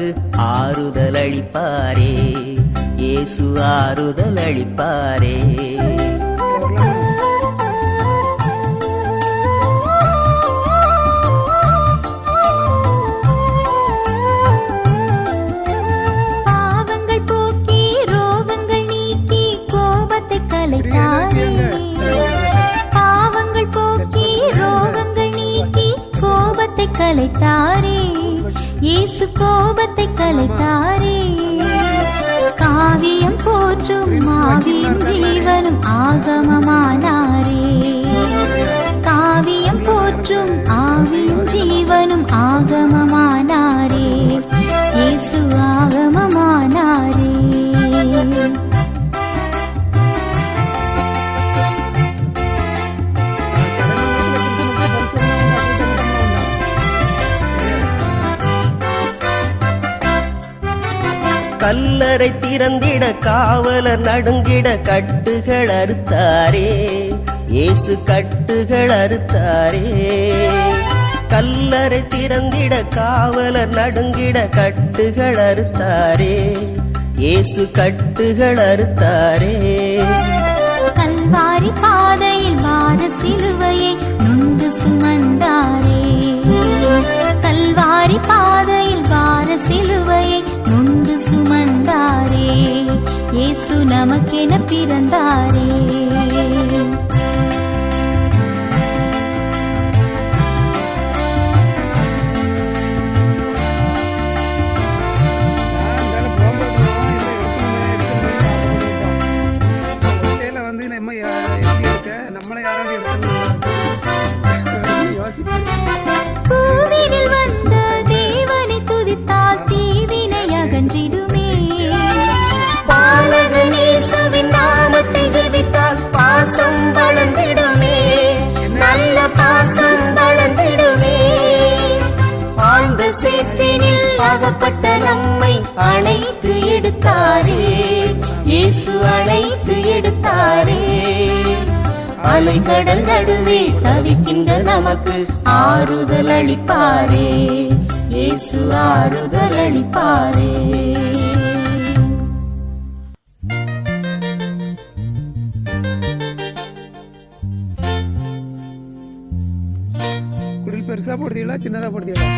நமக்கு ஆறுதல் அளிப்பாரே இயேசு ஆறுதல் அளிப்பாரே கோபத்தை காவியம் போற்றும் மாவியும் ஜீவனும் ஆகமமானாரே கல்லறை திறந்திட காவலர் நடுங்கிட கட்டுகள் அறுத்தாரே. இயேசு கட்டுகள் அறுத்தாரே. கல்லறை திறந்திட காவலர் நடுங்கிட கட்டுகள் அறுத்தாரே. இயேசு கட்டுகள் அறுத்தாரே. கல்வாரி பாதையில் வாத சிலுவையை நொந்து சுமந்தாரே. கல்வாரி பாதையில் வார சிலுவையை பிறந்தாரே. இயேசு நமக்கென பிறந்தாரே. நமக்கு ஆறுதல் அளிப்பாரே. இயேசு ஆறுதல் அளிப்பாரே. குடில் பெருசா போடுறீங்களா சின்னதா போடுறீங்களா?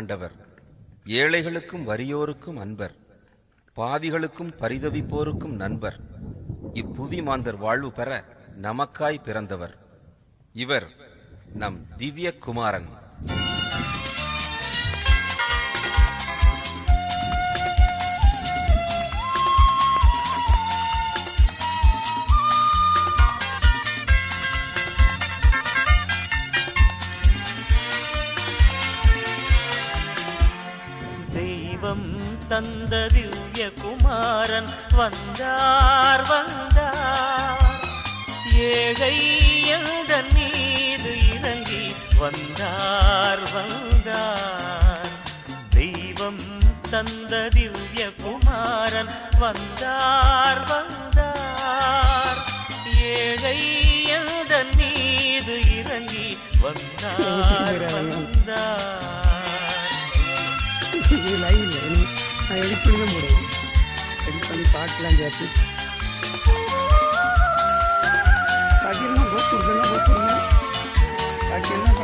ஆண்டவர். ஏழைகளுக்கும் வறியோருக்கும் அன்பர். பாவிகளுக்கும் பரிதவிப்போருக்கும் நண்பர். இப்புவி மாந்தர் வாழ்வு பெற நமக்காய் பிறந்தவர். இவர் நம் திவ்ய குமாரன் மன்னன் வந்தார் வந்தார். ஏழை எந்த மீது இறங்கி வந்தார் வந்தார். தெய்வம் தந்த திவ்ய குமாரன் வந்தார் வந்தார். ஏழை எந்த மீது இறங்கி வந்தார் வந்தார். இது லைவ் முடியும் பாட்டெலாம் சேர்த்து பாக்கியெல்லாம் போட்டு கொடுங்க போட்டு கொடுங்க. பாக்கியெல்லாம்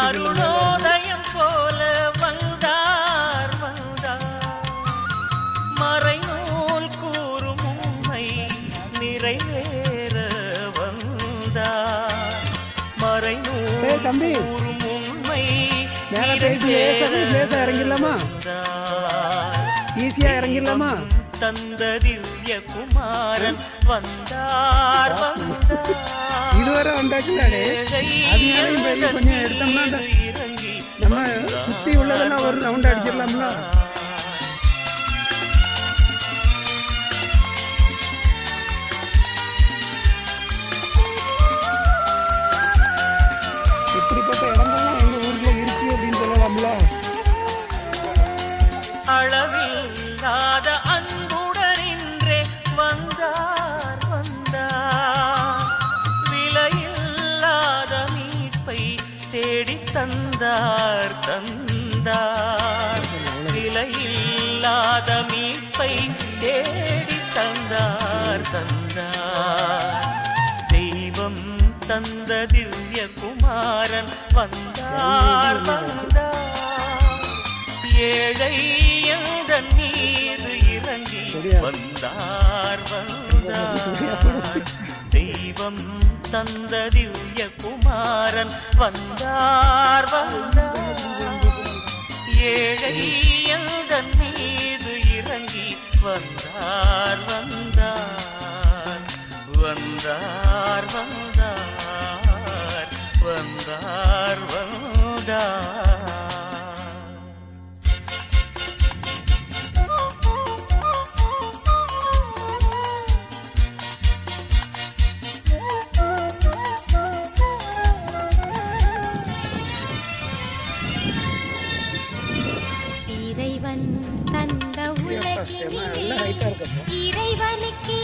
அருணோதயம் போல வந்தார் வந்தார். மறைநூல் கூறும் உண்மை நிறைவேற வந்தார். மறைநூல் தம்பி. கூறும் உண்மை மேலே போயிட்டு லேசா போய் லேசா இறங்கிடலாமா? ஈஸியாக இறங்கிடலாமா? தந்த திவ்ய குமாரன் வந்தார் இதுவரை வந்தாச்சுலாடே அதனால கொஞ்சம் எடுத்தோம்னா நம்ம சுற்றி உள்ளதெல்லாம் ஒரு ரவுண்ட் அடிச்சிடலாம்ல. வந்தார் வந்தார். ஏழை எந்த மீது இறங்கி வந்தார் வந்தார். தெய்வம் தந்த திவ்ய குமாரன் வந்தார் வந்தார். ஏழை எந்த மீது இறங்கி வந்தார் வந்தார் வந்தார். வந்தார். இறைவனுக்கே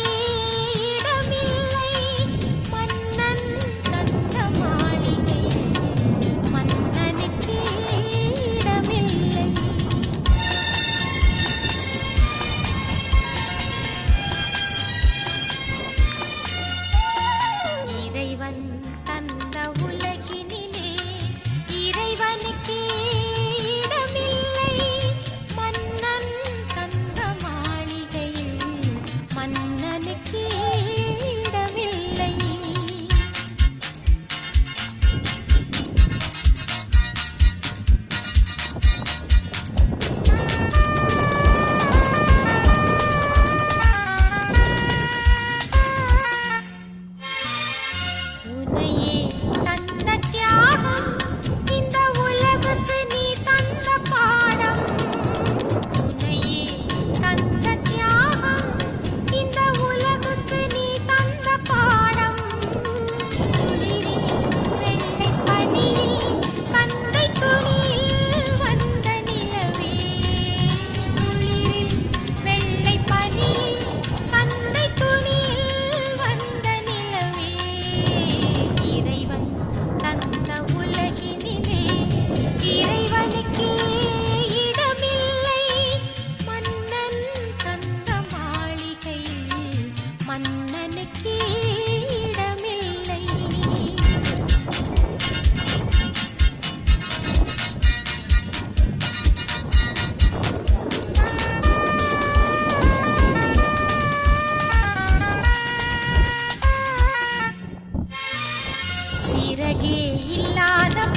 அழகே இல்லாத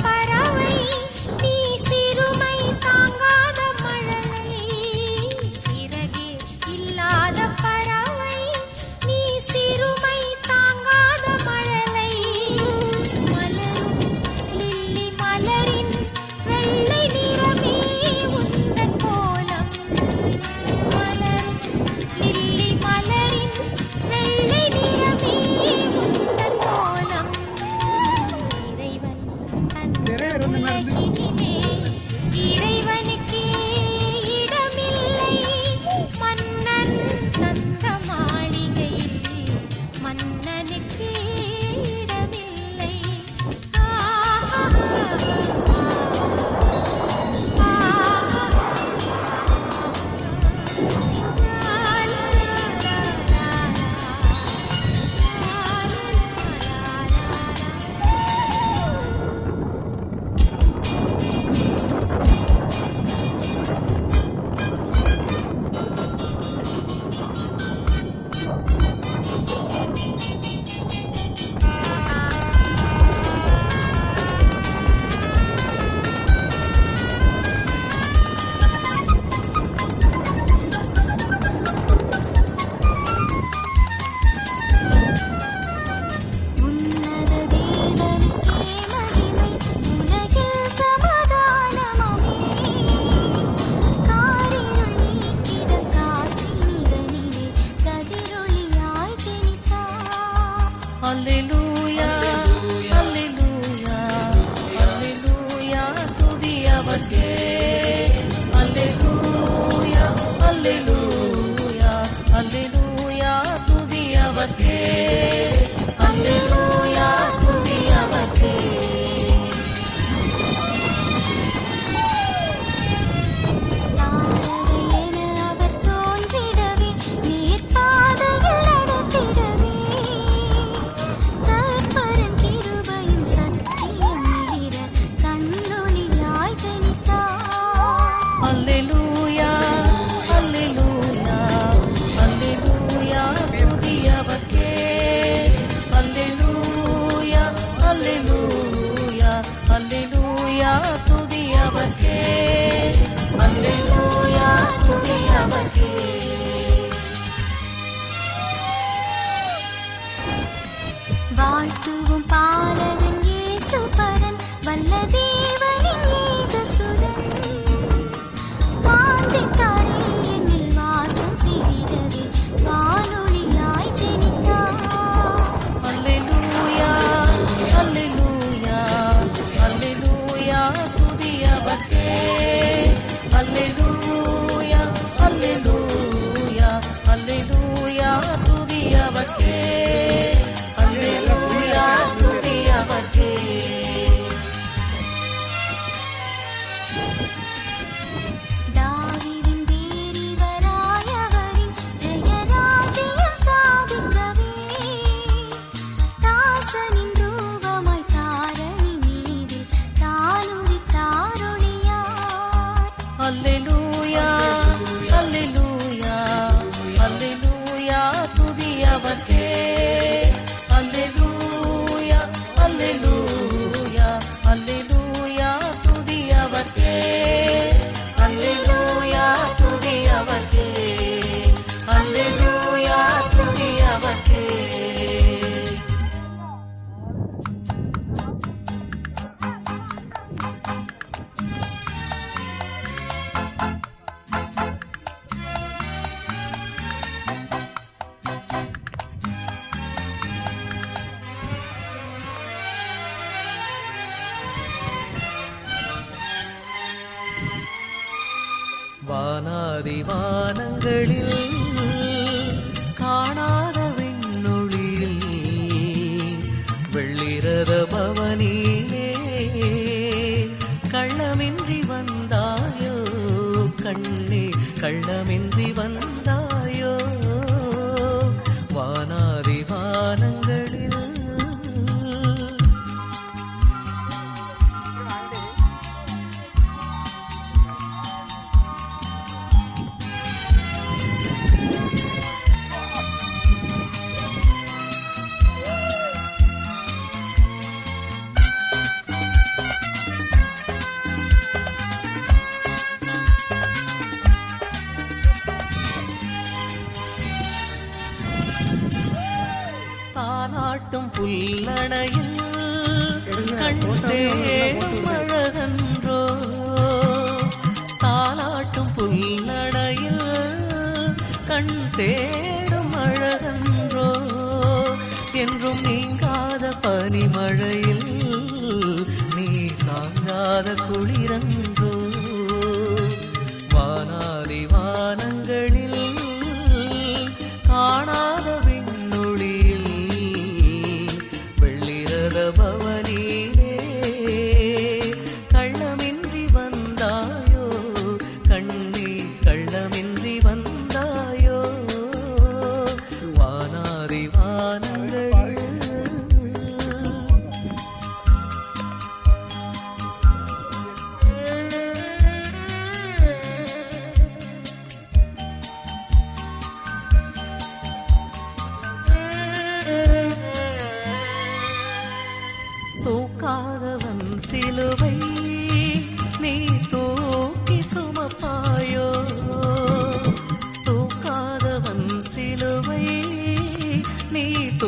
வானங்களில்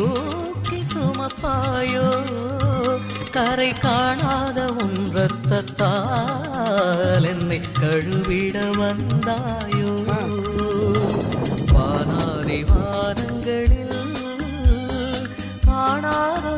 தூக்கி சுமப்பாயோ? கரை காணாத உன் ரத்தத்தால் என்னை கழுவிட வந்தாயோ? வானாதி வானங்களில் காணாத